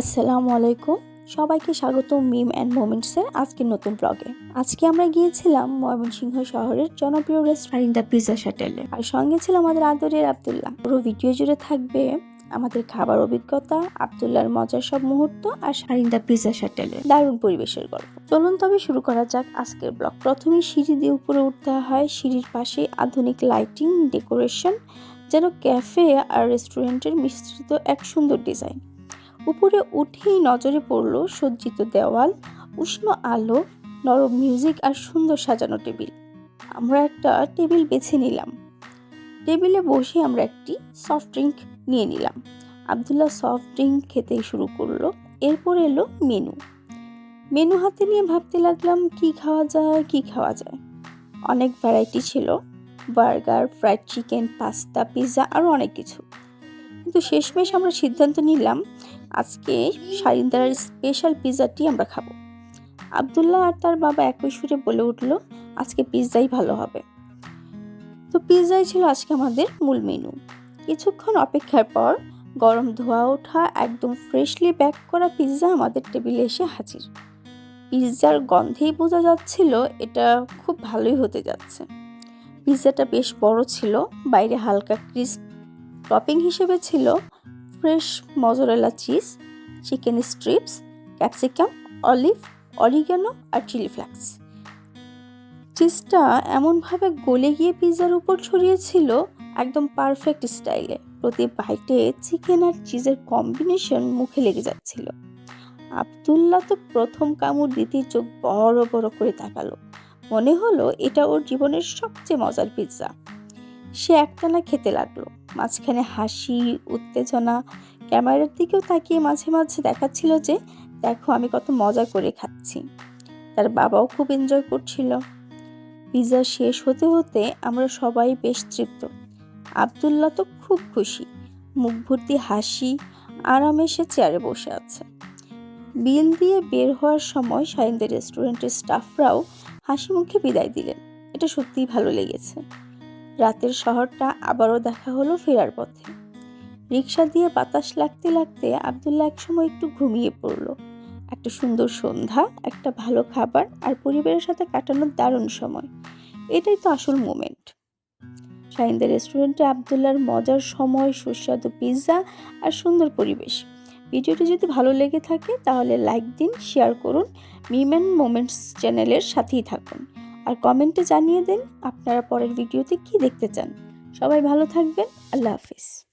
আসসালামু আলাইকুম। সবাইকে স্বাগত মিম অ্যান্ড মোমেন্টসের আজকের নতুন ব্লগে। আজকে আমরা গিয়েছিলাম ময়মনসিংহ শহরের জনপ্রিয় রেস্টুরেন্ট দ্য পিজা শাটেলে আর সঙ্গে ছিল আমাদের আদরের আবদুল্লাহ। পুরো ভিডিও জুড়ে থাকবে আমাদের খাবার অভিজ্ঞতা, আবদুল্লাহর মজার সব মুহূর্ত আর সারিন্দা পিজা শাটেলে দারুণ পরিবেশের গল্প। চলুন তবে শুরু করা যাক আজকের ব্লগ। প্রথমে সিঁড়ি দিয়ে উপরে উঠতে হয়। সিঁড়ির পাশে আধুনিক লাইটিং ডেকোরেশন যেন ক্যাফে আর রেস্টুরেন্টের মিশ্রিত এক সুন্দর ডিজাইন উপরে উঠেই নজরে পড়ল সজ্জিত দেওয়াল, উষ্ণ আলো, নরম মিউজিক আর সুন্দর সাজানো টেবিল। আমরা একটা টেবিল বেছে নিলাম। টেবিলে বসে আমরা একটি সফট ড্রিঙ্ক নিয়ে নিলাম। আবদুল্লাহ সফট ড্রিঙ্ক খেতে শুরু করল। এরপর এলো মেনু মেনু হাতে নিয়ে ভাবতে লাগলাম, কি খাওয়া যায়, কি খাওয়া যায়? অনেক ভ্যারাইটি ছিল। Burger fried chicken pasta pizza আরও অনেক কিছু। কিন্তু শেষমেশ আমরা সিদ্ধান্ত নিলাম আজকে সারিন্দার স্পেশাল পিৎজাটি আমরা খাব। আবদুল্লাহ আর তার বাবা একই সুরে বলে উঠল, আজকে পিৎজাই ভালো হবে। তো পিৎজাই ছিল আজকে আমাদের মূল মেনু কিছুক্ষণ অপেক্ষার পর গরম ধোয়া ওঠা, একদম ফ্রেশলি ব্যাক করা পিৎজা আমাদের টেবিলে এসে হাজির। পিৎজার গন্ধেই বোঝা যাচ্ছিল এটা খুব ভালোই হতে যাচ্ছে। পিৎজাটা বেশ বড় ছিল, বাইরে হালকা ক্রিস্প টপিং হিসেবে ছিল fresh mozzarella cheese, chicken strips, capsicum, olive oregano আর চিলি ফ্লেক্স। চিজটা এমনভাবে গলে গিয়ে পিৎজার উপর ছড়িয়েছিল একদম পারফেক্ট স্টাইলে। প্রতি বাইটে চিকেন আর চিজের কম্বিনেশন মুখে লেগে যাচ্ছিল। আবদুল্লাহ তো প্রথম কামড় দিতেই চোখ বড় বড় করে তাকালো। মনে হলো এটা ওর জীবনের সবচেয়ে মজার পিৎজা। সে একটানা খেতে লাগল। মাঝখানে হাসি, উত্তেজনা, ক্যামেরার দিকেও তাকিয়ে মাঝে মাঝে দেখাচ্ছিল যে, দেখো, আমি কত মজা করে খাচ্ছি। তার বাবাও খুব এনজয় করছিল। পিৎজা শেষ হতে হতে আমরা সবাই বেশ তৃপ্ত। আবদুল্লাহ তো খুব খুশি। মুখ ভর্তি হাসি, আরামে সে চেয়ারে বসে আছে। বিল দিয়ে বের হওয়ার সময় সাইন্দের রেস্টুরেন্টের স্টাফরাও হাসি মুখে বিদায় দিলেন। এটা সত্যিই ভালো লেগেছে। রাতের শহরটা আবারও দেখা হলো ফেরার পথে। রিক্সা দিয়ে বাতাস লাগতে লাগতে আবদুল্লাহ একসময় একটু ঘুমিয়ে পড়ল। একটা সুন্দর সন্ধ্যা, একটা ভালো খাবার আর পরিবারের সাথে কাটানোর দারুণ সময়। এটাই তো আসল মোমেন্ট। শাহিনদের রেস্টুরেন্টে আবদুল্লার মজার সময়, সুস্বাদু পিৎজা আর সুন্দর পরিবেশ। ভিডিওটি যদি ভালো লেগে থাকে তাহলে লাইক দিন, শেয়ার করুন। মিমেন মোমেন্টস চ্যানেলের সাথেই থাকুন। আর কমেন্টে জানিয়ে দিন আপনারা পরের ভিডিওতে কি দেখতে চান। সবাই ভালো থাকবেন, আল্লাহ হাফিজ।